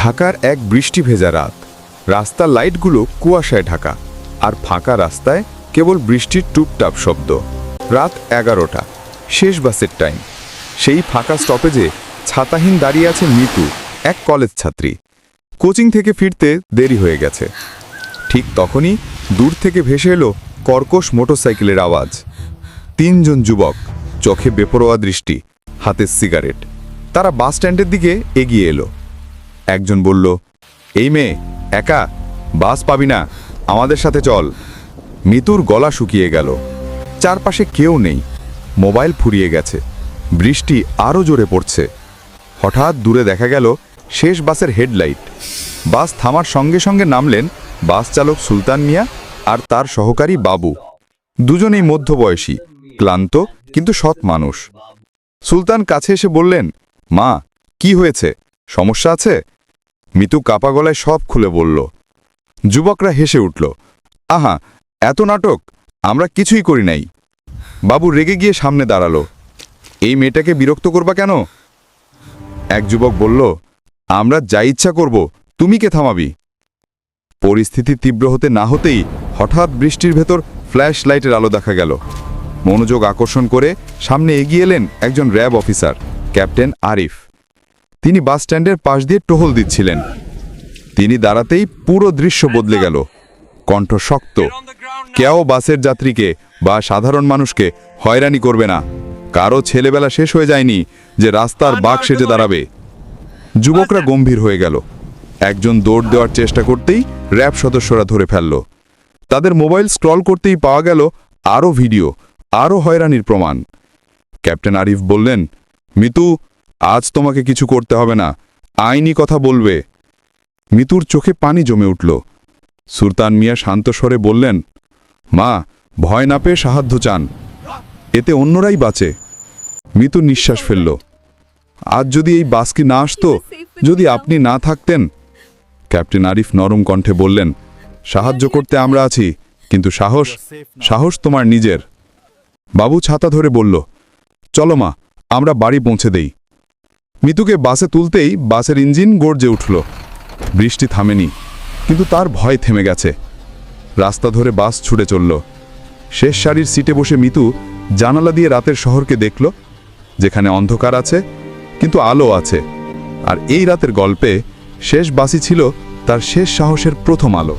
ঢাকার এক বৃষ্টি ভেজা রাত। রাস্তার লাইটগুলো কুয়াশায় ঢাকা, আর ফাঁকা রাস্তায় কেবল বৃষ্টির টুপটাপ শব্দ। রাত এগারোটা, শেষ বাসের টাইম। সেই ফাঁকা স্টপেজে ছাতাহীন দাঁড়িয়ে আছে মিতু, এক কলেজ ছাত্রী। কোচিং থেকে ফিরতে দেরি হয়ে গেছে। ঠিক তখনই দূর থেকে ভেসে এলো কর্কশ মোটরসাইকেলের আওয়াজ। তিনজন যুবক, চোখে বেপরোয়া দৃষ্টি, হাতে সিগারেট। তারা বাস স্ট্যান্ডের দিকে এগিয়ে এলো। একজন বলল, এই মেয়ে, একা? বাস পাবি না। আমাদের সাথে চল। মিতুর গলা শুকিয়ে গেল। চারপাশে কেউ নেই। মোবাইল ফুরিয়ে গেছে। বৃষ্টি আরও জোরে পড়ছে। হঠাৎ দূরে দেখা গেল শেষ বাসের হেডলাইট। বাস থামার সঙ্গে সঙ্গে নামলেন বাস চালক সুলতান মিয়া আর তার সহকারী বাবু। দুজনেই মধ্যবয়সী, ক্লান্ত কিন্তু সৎ মানুষ। সুলতান কাছে এসে বললেন, মা, কি হয়েছে? সমস্যা আছে? মিতু কাপা গলায় সব খুলে বলল। যুবকরা হেসে উঠল, আহা, এত নাটক, আমরা কিছুই করি নাই। বাবু রেগে গিয়ে সামনে দাঁড়াল, এই মেয়েটাকে বিরক্ত করবা কেন? এক যুবক বলল, আমরা যা ইচ্ছা করব, তুমি কে থামাবি? পরিস্থিতি তীব্র হতে না হতেই হঠাৎ বৃষ্টির ভেতর ফ্ল্যাশ লাইটের আলো দেখা গেল। মনোযোগ আকর্ষণ করে সামনে এগিয়ে এলেন একজন র্যাব অফিসার, ক্যাপ্টেন আরিফ। তিনি বাস স্ট্যান্ডের পাশ দিয়ে টহল দিচ্ছিলেন। তিনি দাঁড়াতেই পুরো দৃশ্য বদলে গেল। কণ্ঠ শক্ত। কেউ বাসের যাত্রীকে বা সাধারণ মানুষকে হয়রানি করবে না। কারও ছেলেবেলা শেষ হয়ে যায়নি যে রাস্তার বাঘ সেজে দাঁড়াবে। যুবকরা গম্ভীর হয়ে গেল। একজন দৌড় দেওয়ার চেষ্টা করতেই র্যাব সদস্যরা ধরে ফেলল। তাদের মোবাইল স্ক্রল করতেই পাওয়া গেল আরও ভিডিও, আরও হয়রানির প্রমাণ। ক্যাপ্টেন আরিফ বললেন, মিতু আজ তোমাকে কিছু করতে হবে না। আইনি কথা বলবে। মিতুর চোখে পানি জমে উঠল। সুলতান মিয়া শান্ত স্বরে বললেন, মা, ভয় না পেয়ে সাহায্য চান। এতে অন্যরাই বাঁচে। মিতু নিঃশ্বাস ফেলল। আজ যদি এই বাসকি না আসতো, যদি আপনি না থাকতেন? ক্যাপ্টেন আরিফ নরম কণ্ঠে বললেন, সাহায্য করতে আমরা আছি, কিন্তু সাহস সাহস তোমার নিজের। বাবু ছাতা ধরে বলল, চলো মা, আমরা বাড়ি পৌঁছে দেই। মিতুকে বাসে তুলতেই বাসের ইঞ্জিন গর্জে উঠল। বৃষ্টি থামেনি, কিন্তু তার ভয় থেমে গেছে। রাস্তা ধরে বাস ছুটে চলল। শেষ সারির সিটে বসে মিতু জানালা দিয়ে রাতের শহরকে দেখল, যেখানে অন্ধকার আছে, কিন্তু আলো আছে। আর এই রাতের গল্পে শেষ বাসি ছিল তার শেষ সাহসের প্রথম আলো।